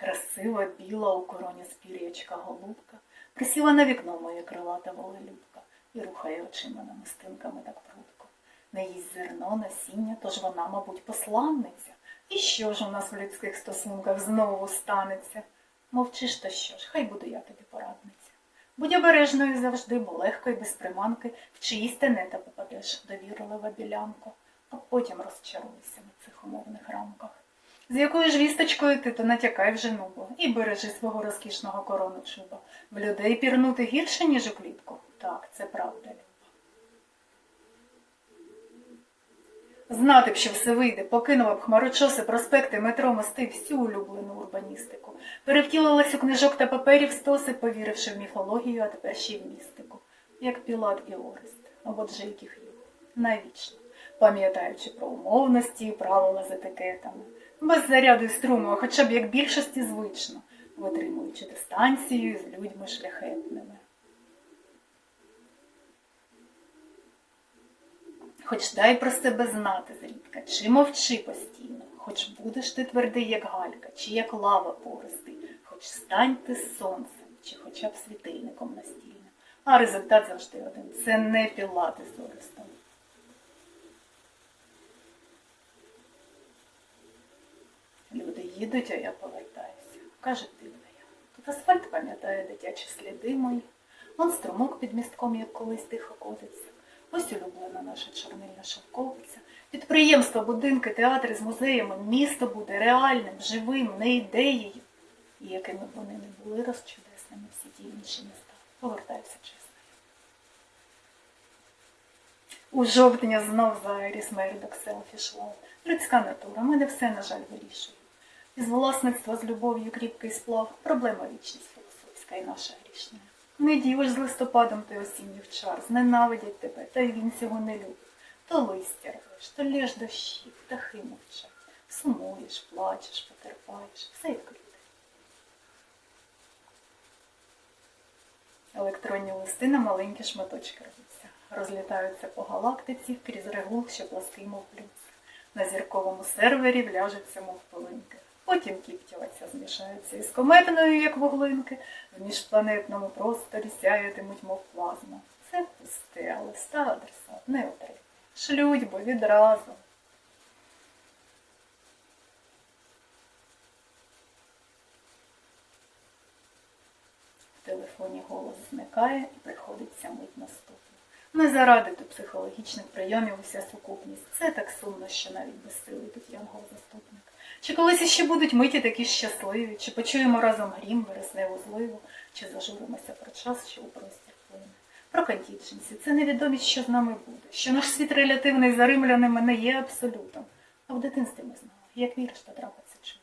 Красива, біла у короні спір'ячка голубка, присіла на вікно моє крилата волелюбка і рухає очима намистинками так прудко. Не їсть зерно, насіння, тож вона, мабуть, посланниця. І що ж у нас в людських стосунках знову станеться? Мовчиш, то що ж, хай буду я тобі порадниця. Будь обережною завжди, бо легко і без приманки в чиїсь тенета попадеш, довірлива білянко, а потім розчаруєшся на цих умовних рамках. З якою ж вісточкою ти, то натякай вже нубо, і бережи свого розкішного корону чуба. В людей пірнути гірше, ніж у клітку? Так, це правда. Знати б, що все вийде, покинула б хмарочоси, проспекти, метро, мости, всю улюблену урбаністику. Перевтілилась у книжок та паперів стоси, повіривши в міфологію, а тепер ще й в містику. Як Пілат і Орест, або Джейк і Хью. Навічно, пам'ятаючи про умовності і правила з етикетами, без заряду струму, а хоча б як більшості звично, витримуючи дистанцію з людьми шляхетними. Хоч дай про себе знати зрідка, чи мовчи постійно, хоч будеш ти твердий, як галька, чи як лава пористий, хоч стань ти сонцем, чи хоча б світильником настільним. А результат завжди один це не пілати з їдуть, а я повертаюся. Каже дивна я. Тут асфальт пам'ятає дитячі сліди мої. Вон струмок під містком, як колись тихо котиться. Ось улюблена наша чорнильна шовковиця. Підприємства, будинки, театри з музеями, місто буде реальним, живим, не ідеєю. І якими б вони не були розчудесними всі ті інші міста. Повертаюся чесно. У жовтня знов за Айріс Мердок селфі шло. Людська натура, ми не все, на жаль, вирішуємо. Із власництва з любов'ю кріпкий сплав, проблема вічність філософська і наша грішня. Не ділиш з листопадом ти осінніх чар, зненавидять тебе, та й він цього не любить. То листя рвеш, то лєш дощі, птахи мовчать. Сумуєш, плачеш, потерпаєш, все люди. Електронні листи на маленькі шматочки рвуться, розлітаються по галактиці крізь регул, що плаский, мов плюс. На зірковому сервері вляжуться, мов пилинки. Потім кіптіваться, змішаються із кометною, як вуглинки, в міжпланетному просторі сяятимуть, мов плазма. Це пусте, але ста адресат не отримає. Шлють, бо відразу. В телефоні голос зникає і приходиться мить наступна. Не заради до психологічних прийомів уся сукупність. Це так сумно, що навіть безсилий тут янгол-заступник. Чи колись іще будуть миті такі щасливі, чи почуємо разом грім, вересневу зливу, чи зажуримося про час, що у простір плине. Про кантідженці це невідомість, що з нами буде, що наш світ релятивний за римлянами не є абсолютом. А в дитинстві ми знали, як віриш, та трапиться чудо.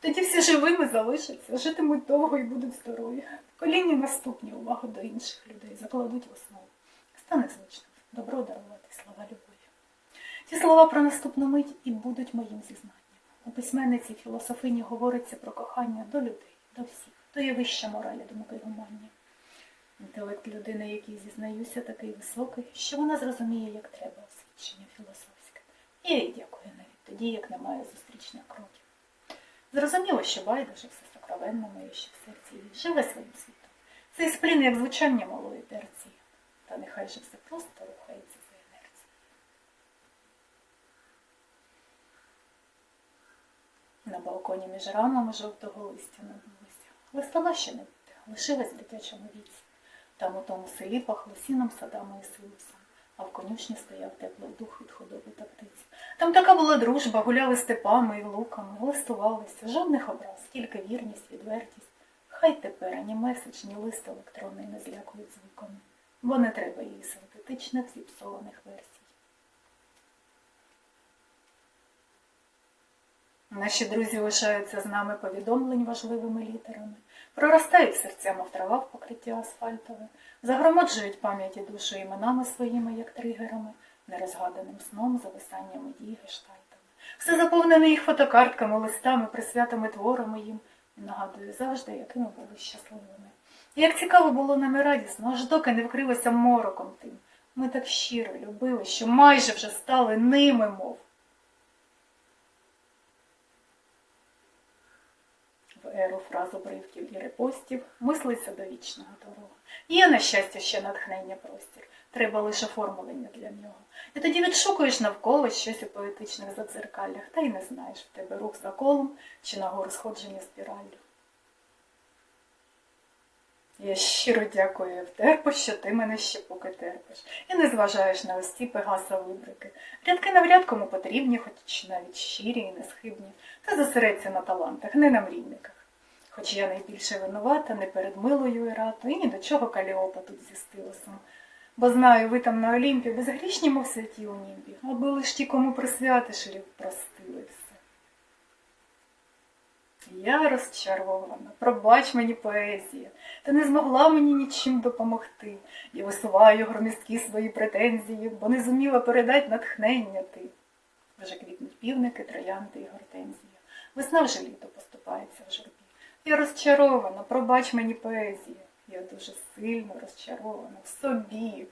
Тоді всі живими залишаться, житимуть довго і будуть здорові. Коління наступні увагу до інших людей закладуть в основу. Стане звичним добро дарувати слова любові. Ці слова про наступну мить і будуть моїм зізнанням. У письменниці філософині говориться про кохання до людей, до всіх, то є вища мораль, думки гуманні. Інтелект людини, який зізнаюся, такий високий, що вона зрозуміє, як треба освічення філософське. І я їй дякую навіть тоді, як немає зустрічних кроків. Зрозуміло, що байдуже все сокровенно моє ще в серці її живе своїм світом. Цей сплін, як звучання малої терції. Та нехай же все просто рухається за інерцією. На балконі між рамами жовтого листя надулися. Листала ще не лишилась в дитячому віці. Там у тому селі пахло сіном, садами і силусом, а в конюшні стояв теплий дух від худоби та птиці. Там така була дружба, гуляли степами і луками, листувалися, жодних образ, тільки вірність, відвертість. Хай тепер ані меседж, ні лист електронний не злякують звуками, бо не треба її синтетичних зіпсованих версій. Наші друзі лишаються з нами повідомлень важливими літерами, проростають серця, мов трава в покритті асфальтове, загромоджують пам'яті душу іменами своїми, як тригерами, нерозгаданим сном, зависаннями дій, гештальтами. Все заповнене їх фотокартками, листами, присвятими творами їм, і нагадує завжди, якими були щасливими. І як цікаво було нам і радісно, аж доки не вкрилося мороком тим. Ми так щиро любили, що майже вже стали ними, мов. Еру фраз обривків і репостів, мислиться до вічного дорога. Є, на щастя, ще натхнення простір. Треба лише оформлення для нього. І тоді відшукуєш навколо щось у поетичних задзеркаллях, та й не знаєш, в тебе рух за колом чи нагору сходження спіраллю. Я щиро дякую, Евтерпо, що ти мене ще поки терпиш. І не зважаєш на ось ці пегаса вибрики. Рядки навряд кому потрібні, хоч навіть щирі і несхибні, та зосередься на талантах, не на мрійниках. Хоч я найбільше винувата не перед милою Ірату, і ні до чого Каліопа тут зі стилосом. Бо знаю, ви там на Олімпі безгрішні, мов святі у німбі, аби лиш ті, кому присвятиш, і простили все. Я розчарована, пробач мені поезія, ти не змогла мені нічим допомогти. Я висуваю громісткі свої претензії, бо не зуміла передати натхнення ти. Вже квітнуть півники, троянди і гортензія. Весна вже літо поступається в журбі. Я розчарована, пробач мені поезію. Я дуже сильно розчарована в собі,